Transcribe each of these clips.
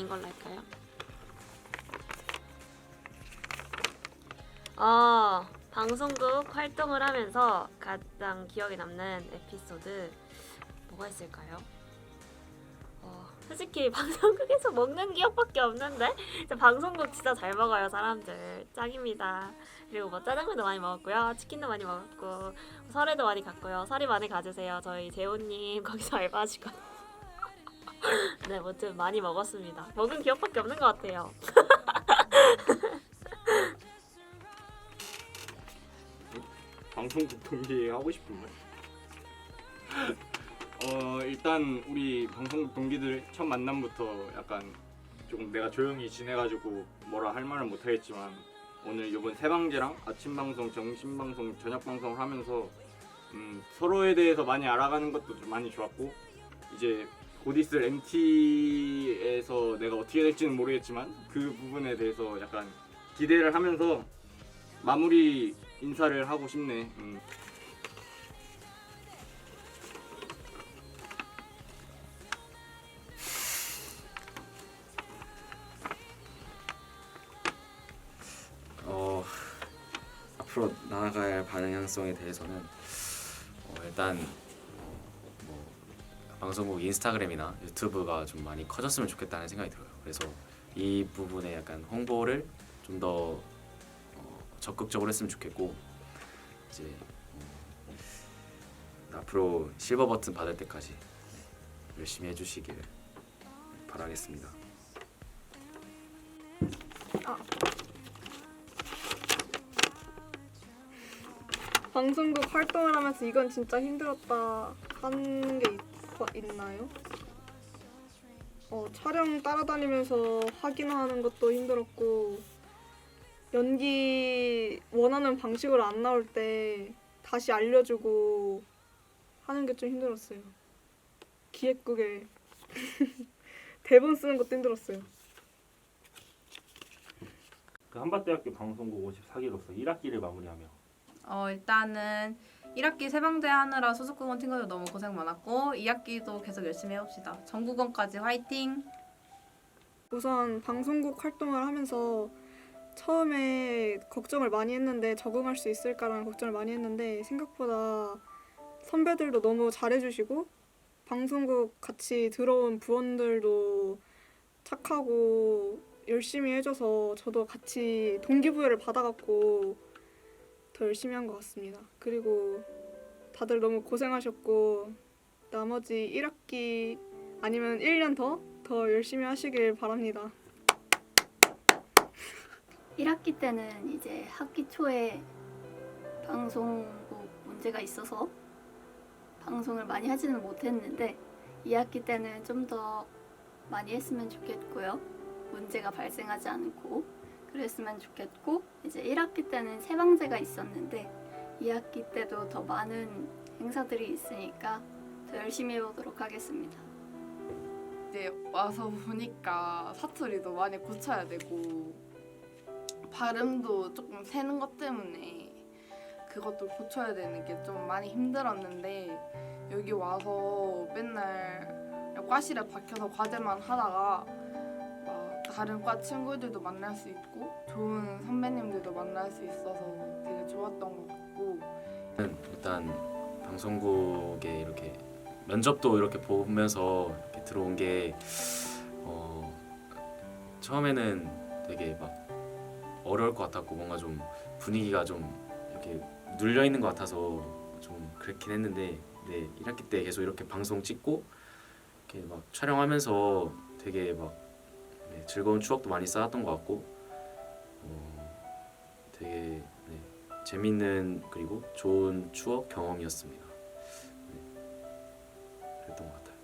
이걸로 할까요? 어, 방송국 활동을 하면서 가장 기억에 남는 에피소드 뭐가 있을까요? 어, 솔직히 방송국에서 먹는 기억밖에 없는데 방송국 진짜 잘 먹어요 사람들 짱입니다. 그리고 뭐 짜장면도 많이 먹었고요, 치킨도 많이 먹었고 설에도 많이 갔고요. 설이 많이 가주세요. 저희 재호님 거기서 알바하시고. 네, 뭐좀 많이 먹었습니다. 먹은 기억밖에 없는 것 같아요. 방송국 동기 하고 싶은 말? 어 일단 우리 방송국 동기들 첫 만남부터 약간 조금 내가 조용히 지내가지고 뭐라 할 말은 못하겠지만 오늘 이번 세 방제랑 아침 방송, 점심 방송, 저녁 방송을 하면서 음, 서로에 대해서 많이 알아가는 것도 좀 많이 좋았고 이제 곧 있을 MT에서 내가 어떻게 될지는 모르겠지만 그 부분에 대해서 약간 기대를 하면서 마무리 인사를 하고 싶네. 음. 어, 앞으로 나아갈 방향성에 대해서는 어, 일단 뭐 방송국 인스타그램이나 유튜브가 좀 많이 커졌으면 좋겠다는 생각이 들어요. 그래서 이 부분에 약간 홍보를 좀더 어, 적극적으로 했으면 좋겠고 이제 어, 앞으로 실버 버튼 받을 때까지 열심히 해주시길 바라겠습니다. 방송국 활동을 하면서 이건 진짜 힘들었다 하는 게 있, 있나요? 어, 촬영 따라다니면서 확인하는 것도 힘들었고 연기 원하는 방식으로 안 나올 때 다시 알려주고 하는 게 좀 힘들었어요. 기획국에 대본 쓰는 것도 힘들었어요. 그 한밭대학교 방송국 54기로서 1학기를 마무리하며 어 일단은 1학기 세방제 하느라 소속국원 친구들 너무 고생 많았고 2학기도 계속 열심히 해봅시다. 전국원까지 화이팅! 우선 방송국 활동을 하면서 처음에 걱정을 많이 했는데 적응할 수 있을까라는 걱정을 많이 했는데 생각보다 선배들도 너무 잘해주시고 방송국 같이 들어온 부원들도 착하고 열심히 해줘서 저도 같이 동기부여를 받아갖고 더 열심히 한 것 같습니다. 그리고 다들 너무 고생하셨고 나머지 1학기 아니면 1년 더 더 열심히 하시길 바랍니다. 1학기 때는 이제 학기 초에 방송국 문제가 있어서 방송을 많이 하지는 못했는데 2학기 때는 좀 더 많이 했으면 좋겠고요. 문제가 발생하지 않고 그랬으면 좋겠고 이제 1학기 때는 세방제가 있었는데 2학기 때도 더 많은 행사들이 있으니까 더 열심히 해보도록 하겠습니다. 이제 와서 보니까 사투리도 많이 고쳐야 되고 발음도 조금 새는 것 때문에 그것도 고쳐야 되는 게 좀 많이 힘들었는데 여기 와서 맨날 과실에 박혀서 과제만 하다가 막 다른 과 친구들도 만날 수 있고 좋은 선배님들도 만날 수 있어서 되게 좋았던 것 같고. 일단 방송국에 이렇게 면접도 이렇게 보면서 이렇게 들어온 게 어, 처음에는 되게 막 어려울 것 같았고 뭔가 좀 분위기가 좀 이렇게 눌려 있는 것 같아서 좀 그렇긴 했는데 네 1학기 때 계속 이렇게 방송 찍고 이렇게 막 촬영하면서 되게 막 네, 즐거운 추억도 많이 쌓았던 것 같고 어, 되게 네, 재밌는 그리고 좋은 추억 경험이었습니다. 네. 그랬던 것 같아요.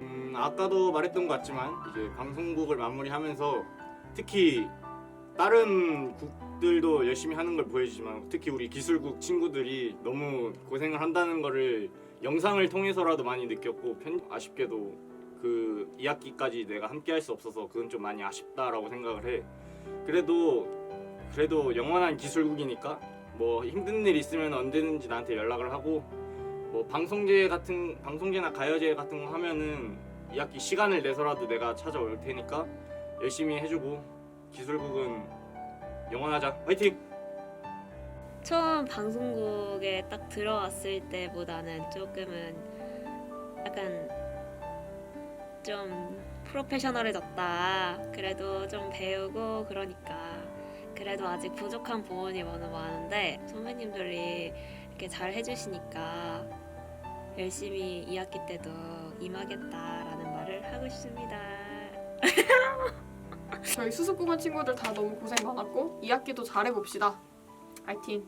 음, 아까도 말했던 것 같지만 이제 방송국을 마무리하면서 특히 다른 국들도 열심히 하는 걸 보여주지만 특히 우리 기술국 친구들이 너무 고생을 한다는 거를 영상을 통해서라도 많이 느꼈고 편, 아쉽게도 그 2학기까지 내가 함께 할 수 없어서 그건 좀 많이 아쉽다라고 생각을 해. 그래도 그래도 영원한 기술국이니까 뭐 힘든 일 있으면 언제든지 나한테 연락을 하고 뭐 방송제 같은 방송제나 가요제 같은 거 하면은 2학기 시간을 내서라도 내가 찾아올 테니까 열심히 해주고 기술국은 영원하자 화이팅! 처음 방송국에 딱 들어왔을 때보다는 조금은 약간 좀 프로페셔널해졌다. 그래도 좀 배우고 그러니까 그래도 아직 부족한 부분이 너무 많은데 선배님들이 이렇게 잘 해주시니까 열심히 2학기 때도 임하겠다라는 말을 하고 싶습니다. 저희 수습공원 친구들 다 너무 고생 많았고 2학기도 잘해봅시다. 화이팅!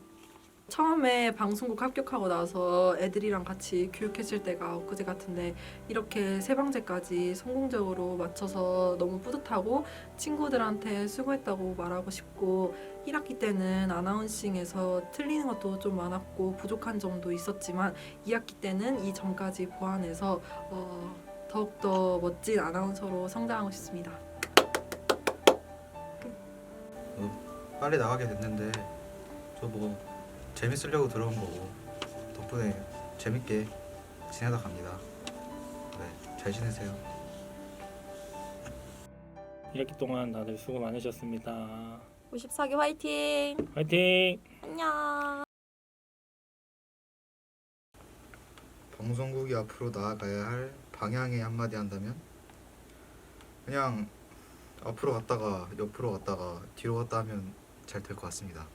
처음에 방송국 합격하고 나서 애들이랑 같이 교육했을 때가 엊그제 같은데 이렇게 세 방제까지 성공적으로 맞춰서 너무 뿌듯하고 친구들한테 수고했다고 말하고 싶고 1학기 때는 아나운싱에서 틀리는 것도 좀 많았고 부족한 점도 있었지만 2학기 때는 이 점까지 보완해서 어, 더욱더 멋진 아나운서로 성장하고 싶습니다. 빨리 나가게 됐는데 저뭐 재밌으려고 들어온 거고 덕분에 재밌게 지내다 갑니다. 네, 잘 지내세요. 1학기 동안 다들 수고 많으셨습니다. 54기 화이팅! 화이팅! 안녕! 방송국이 앞으로 나아가야 할 방향에 한마디 한다면 그냥 앞으로 갔다가 옆으로 갔다가 뒤로 갔다 하면 잘 될 것 같습니다.